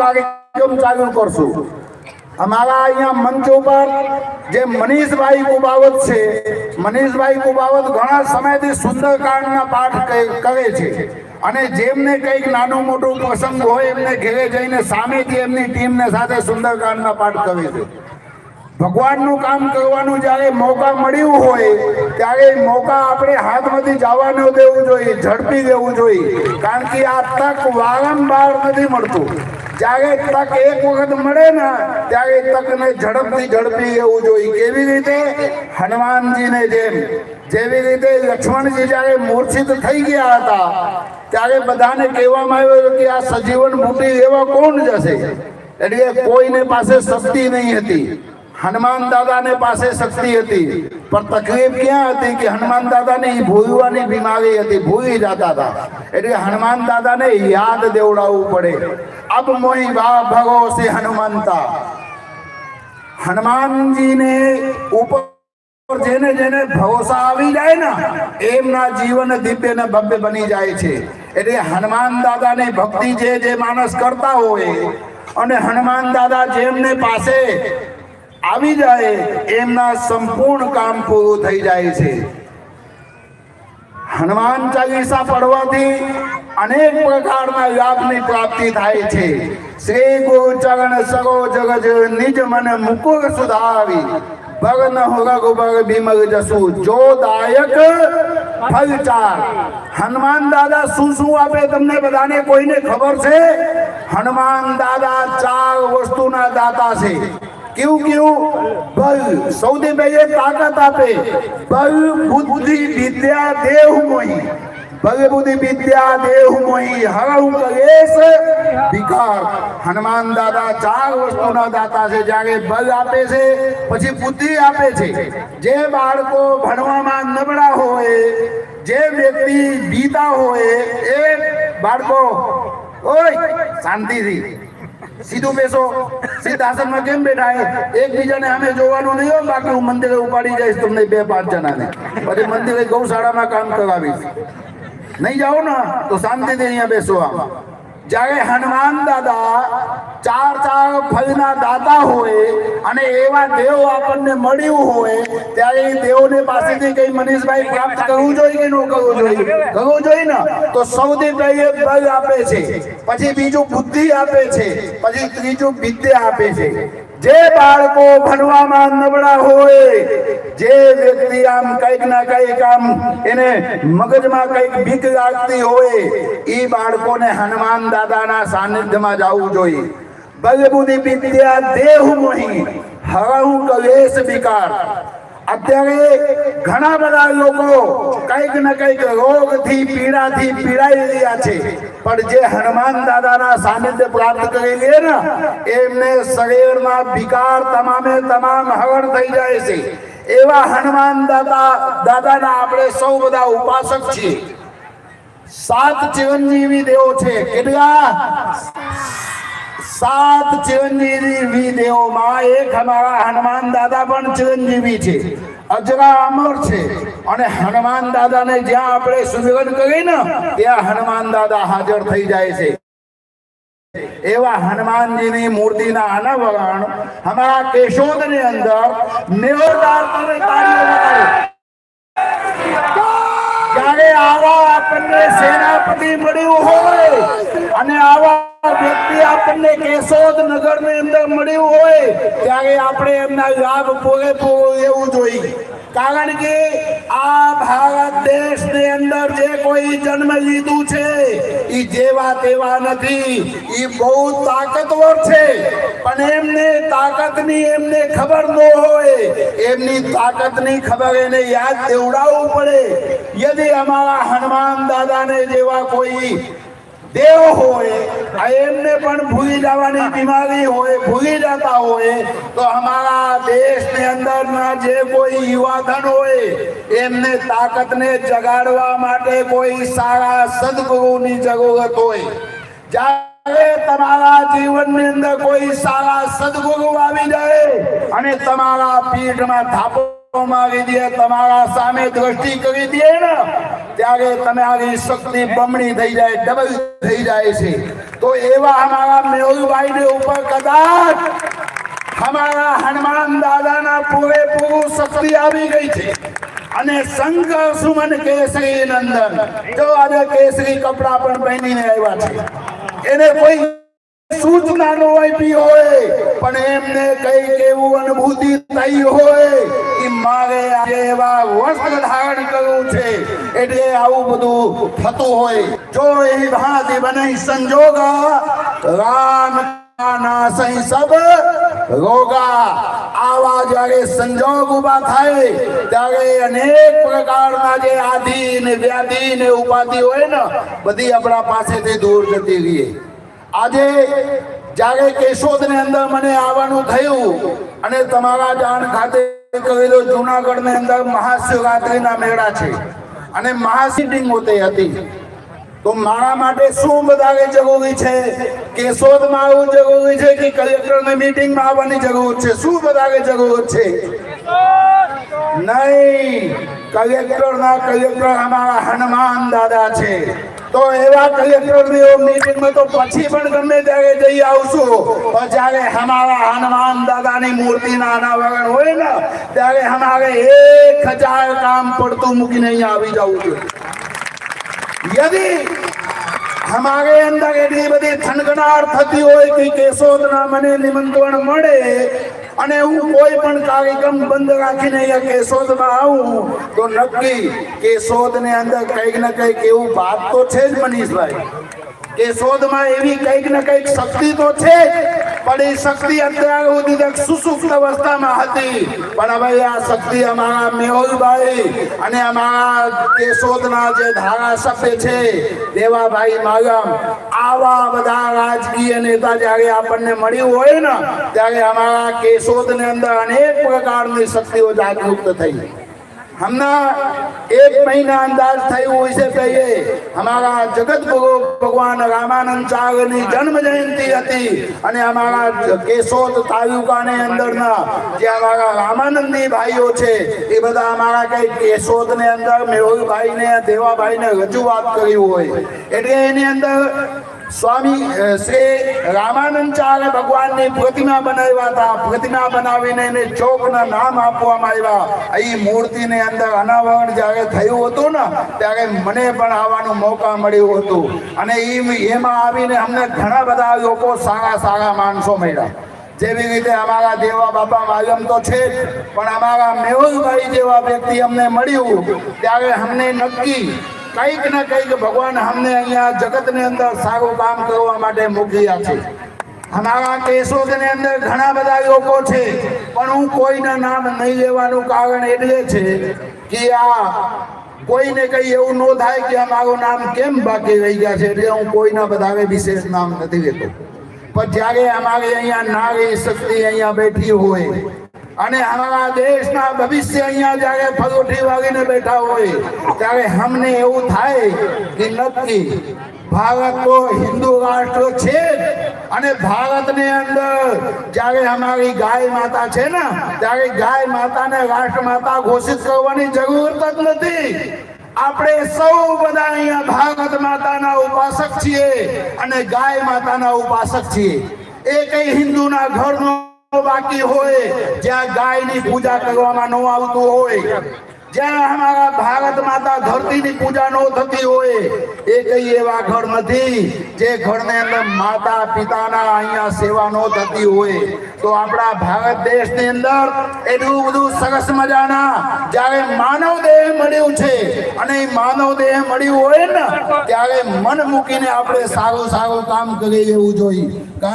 કાર્યક્રમ ચાલુ કરશું? અમારા અહીંયા મંચ ઉપર જે મનીષભાઈ કુબાવત છે, મનીષભાઈ કુબાવત ઘણા સમયથી સુંદરકાંડના પાઠ કરે છે. અને જેમને કંઈક નાનું મોટું પ્રસંગ હોય, એમને ઘેરે જઈને સામેથી એમની ટીમને સાથે સુંદરકાંડના પાઠ કરે છે. ભગવાનનું કામ કરવાનું જ્યારે મોકા મળ્યું હોય, ત્યારે મોકા આપણે હાથમાંથી જવા ન દેવું જોઈએ, ઝડપી દેવું જોઈએ. કારણ કે આ તક વારંવાર નથી મળતું. જ્યારે તક એક વખત મળે ને ત્યારે એ તકને ઝડપથી ઝડપી લેવું જોઈએ કેવી રીતે હનુમાનજીને જેમ જેવી રીતે લક્ષ્મણજી જ્યારે મૂર્છિત થઈ ગયા હતા ત્યારે બધાને કહેવામાં આવ્યું હતું કે આ સજીવન બુટી એવા કોણ જશે? એટલે કોઈને પાસે શક્તિ નહીં હતી. હનુમાન દાદાને પાસે શક્તિ હતી. પણ તકલીફ ક્યાં હતી કે હનુમાન દાદાને ઈ ભૂલવાની બીમારી હતી, ભૂલી જતા હતા. એટલે હનુમાન દાદાને યાદ દેવડાવવું પડે. અબ મોહી વા ભગોસે હનુમાન ને ઉપર જેને જેને ભરોસા આવી જાય ને એમના જીવન દિવ્ય ને ભવ્ય બની જાય છે એટલે હનુમાન દાદાની ભક્તિ જે જે માણસ કરતા હોય અને હનુમાન દાદા જેમને પાસે આવી જાય એમના સંપૂર્ણ કામ પૂરું થઈ જાય છે હનુમાન ચાલીસા પડવાથી અનેક પ્રકારના લાભની પ્રાપ્તિ થાય છે. શ્રી ગુરુ ચરણ જગજ નિજ મન મુકુર સુધાવી. ભગન રઘુબર બિમલ જસુ જો દાયક ફલચાર હનુમાન દાદા શું શું આપે તમને બધાને કોઈને ખબર છે? હનુમાન દાદા ચાર વસ્તુના દાતા છે. કેવું કેવું બલ સૌથી પહેલે તાકાત આપે. બલ બુદ્ધિ, વિદ્યા, દેહ, મોહી. બલ બુદ્ધિ વિદ્યા દેહ મોહી હરહુ કલેશ વિકાર હનુમાન દાદા ચાર વસ્તુના દાતા છે જ્યારે બલ આપે છે પછી બુદ્ધિ આપે છે જે બાળકો ભણવામાં નબળા હોય જે વ્યક્તિ બીતા હોય એ બાળકો ઓય શાંતિથી સીધું બેસો સિદ્ધાસનમાં કેમ બેઠા હે એકબીજાને અમે જોવાનું નહીં હોય બાકી હું મંદિરે ઉપાડી જઈશ તમને બે પાંચ જણાને પછી મંદિરે ગૌશાળામાં કામ કરાવીશ નહીં જાઓ ને, તો શાંતિથી અહીંયા બેસો જ્યારે હનુમાન દાદા ચાર ચાર ફળના દાતા હોય અને એવા દેવ આપણને મળ્યું હોય, ત્યારે એ દેવને પાસેથી કઈ મનીષભાઈ પ્રાપ્ત કરવું જોઈએ કે ન કરવું જોઈએ? કરવું જોઈએ ને? તો સૌથી પહેલે બળ આપે છે, પછી બીજું બુદ્ધિ આપે છે, પછી ત્રીજું વિદ્યા આપે છે. જે બાળકો ભણવામાં નબળા હોય, જે વ્યક્તિ આમ કંઈક ના કંઈક આમ એને મગજમાં કંઈક બીક લાગતી હોય, એ બાળકોને હનુમાન દાદાના સાનિધ્યમાં જવું જોઈએ. બલબુદ્ધિ વિદ્યા દેહ મોહી હરહુ કલેશ વિકાર. અત્યારે ઘણા બધા લોકો કંઈક ને કંઈક રોગથી, પીડાથી પીડાઈ રહ્યા છે. પણ જે હનુમાન દાદાના સાનિધ્ય પ્રાપ્ત કરી લે ને, એમને શરીરમાં વિકાર તમામે તમામ હવણ થઈ જાય છે. એવા હનુમાન દાદા, દાદાના આપણે સૌ બધા ઉપાસક છીએ. સાત ચિરંજીવી દેવો છે. કેટલા? સાત ચિરંજીવી દેવોમાં એક અમારા હનુમાન દાદા પણ ચિરંજીવી છે. અજરા છે. અને હનુમાન દાદાને જ્યાં આપણે સુમિરન કરીએ ને, ત્યાં હનુમાન દાદા હાજર થઈ જાય છે. એવા હનુમાનજીની મૂર્તિના અનાવરણ અમારા કેશોદની અંદર. જ્યારે આવા આપણને સેનાપતિ મળ્યું હોય અને આવા વ્યક્તિ આપણને કેશોદ અંદર મળ્યું હોય, ત્યારે આપણે એમના લાભ પૂરેપૂરો લેવું જોઈએ. કારણ કે આ ભારત દેશની અંદર જે કોઈ જન્મ લીધું છે એ જેવા તેવા નથી. એ બહુ તાકતવર છે. પણ એમને તાકાતની એમને ખબર ન હોય, એમની તાકાતની ખબર એને યાદ દેવડાવવું પડે. યદિ અમારા હનુમાન દાદાને જેવા કોઈ દેવ હોય એમને પણ ભૂલી જવાની બીમારી હોય, ભૂલી જતા હોય, તો અમારા દેશની અંદરના જે કોઈ યુવાધન હોય, એમને તાકાતને જગાડવા માટે કોઈ સારા સદગુરુની જરૂરત હોય. જ્યારે તમારા જીવનની અંદર કોઈ સારા સદગુરુ આવી જાય અને તમારા પીઠમાં થાપો મારી દે તમારા સામે દ્રષ્ટિ કરી દે ને, ત્યારે તમારી શક્તિ બમણી થઈ જાય ડબલ થઈ જાય છે. તો એવા અમારા મેહુલભાઈ ને ઉપર કદાચ અમારા હનુમાન દાદાના પૂરેપૂરું શક્તિ આવી ગઈ છે. અને શંકર સુમન કેસરી નંદન, જો આજે કેસરી કપડા પણ પહેરીને આવ્યા છે. એને કોઈ સૂચના નો આપી હોય, પણ એમને કઈ એવું અનુભૂતિ થઈ હોય કે મારે એવા વસ્ત્ર ધારણ કરવું છે. એટલે આવું બધું થતું હોય. જો એ ભાતિ બને સંજોગ રામ ના સહી સબ રોગા. આવા જ્યારે સંજોગ ઊભા થાય, ત્યારે અનેક પ્રકારના જે આધીન, વ્યાધીન વ્યાધિ ઉપાધિ હોય ને, બધી આપણા પાસેથી દૂર જતી રહીએ. આજે જ્યારે કેશોદની અંદર મને આવવાનું થયું અને તમારા જાણ ખાતે કહેલો જુનાગઢની અંદર મહાશિવરાત્રિના મેળા છે અને મહાસિટિંગ હોતી હતી. તો મારા માટે શું વધારે જરૂરી છે? કેશોદમાં આવવું જરૂરી છે કે કલેક્ટરની મીટિંગમાં આવવાની જરૂર છે? શું વધારે જરૂર છે? નહીં. કલેક્ટરના કલેક્ટર અમારા હનુમાન દાદા છે. તો એવા કલેક્ટરની મીટિંગમાં તો પછી પણ ગમે ત્યારે જઈ આવશું. પણ જ્યારે અમારા હનુમાન દાદાની મૂર્તિના વગર હોય ને, ત્યારે અમારે એક હજાર કામ પડતું મૂકીને અહીંયા આવી જવું જોઈએ. યદી હમારે અંદર એટલી બધી થનગનાર થતી હોય કે કેશોદના મને નિમંત્રણ મળે અને હું કોઈ પણ કાર્યક્રમ બંધ રાખીને અહીંયા કેશોદમાં આવું, તો નક્કી કેશોદની અંદર કંઈક ને કંઈક એવું વાત તો છે જ મનીષભાઈ. કેશોદમાં એવી કંઈક ને કંઈક શક્તિ તો છે જ. પણ એ શક્તિ અત્યાર સુધી સુસુપ્ત અવસ્થામાં હતી. પણ હવે આ શક્તિ અમારા મેહુલભાઈ અને અમારા કેશોદના જે ધારાસભ્ય છે, દેવાભાઈ માગમ આવા બધા રાજકીય નેતા જ્યારે આપણને મળ્યું હોય ને, ત્યારે અમારા કેશોદની અંદર અનેક પ્રકારની શક્તિઓ જાગૃત થઈ. હમણાં એક મહિના અંદાજ થયું હોય છે કે અમારા જગત ભગવાન રામાનંદ ચારની જન્મ જયંતિ હતી અને અમારા કેશોદ તાલુકાની અંદરના જે અમારા રામાનંદની ભાઈઓ છે, એ બધા અમારા કઈ કેશોદની અંદર મેહુલભાઈને, દેવાભાઈને રજૂઆત કરી હોય. એટલે એની અંદર સ્વામી શ્રી રામાનંદ ચારે ભગવાનની પ્રતિમા બનાવ્યા હતા. પ્રતિમા બનાવીને એને ચોકના નામ આપવામાં આવ્યા. એ મૂર્તિની અંદર અનાવરણ જ્યારે થયું હતું ને, ત્યારે મને પણ આવવાનું મોકા મળ્યું હતું. અને એમાં આવીને અમને ઘણા બધા લોકો સારા સારા માણસો મળ્યા. જેવી રીતે અમારા દેવા બાપા માલમ તો છે પણ અમારા મેહુલભાઈ જેવા વ્યક્તિ અમને મળ્યું. ત્યારે અમને નક્કી કંઈક ને કંઈક ભગવાન અમને અહીંયા જગતની અંદર સારું કામ કરવા માટે મોકલ્યા છે. અમારા કેશોદની અંદર ઘણા બધા લોકો છે, પણ હું કોઈના નામ નહીં લેવાનું કારણ એટલે છે કે આ કોઈને કઈ એવું ન થાય કે અમારું નામ કેમ બાકી રહી ગયા છે, એટલે હું કોઈના બધાને વિશેષ નામ નથી લેતો. પણ જ્યારે અમારી અહીંયા નારી શક્તિ અહીંયા બેઠી હોય અને અમારા દેશના ભવિષ્ય અહીંયા જ્યારે ફરોઠી વાગીને બેઠા હોય, ત્યારે અમને એવું થાય કે નથી. ભારત તો હિન્દુ રાષ્ટ્ર છે અને ભારતની અંદર જ્યારે અમારી ગાય માતા છે ને, ત્યારે ગાય માતાને રાષ્ટ્ર માતા ઘોષિત કરવાની જરૂરત જ નથી. આપણે સૌ બધા અહીંયા ભારત માતાના ઉપાસક છીએ અને ગાય માતાના ઉપાસક છીએ. એ કઈ હિન્દુના ઘરનો બાકી હોય, જ્યાં ગાયની પૂજા કરવામાં ન આવતું હોય, જ્યાં અમારા ભારત માતા ધરતીની પૂજા ન થતી હોય, એ કઈ એવા ઘર નથી જે ઘરને અંદર માતા પિતાના અહીંયા સેવા ન થતી હોય. તો આપણા ભારત દેશની અંદર એટલું બધું સરસ મજાના જ્યારે માનવ દેહ મળ્યું છે અને માનવ દેહ મળ્યું હોય ને, ત્યારે મન મૂકીને આપણે સારું સારું કામ કરી લેવું જોઈએ.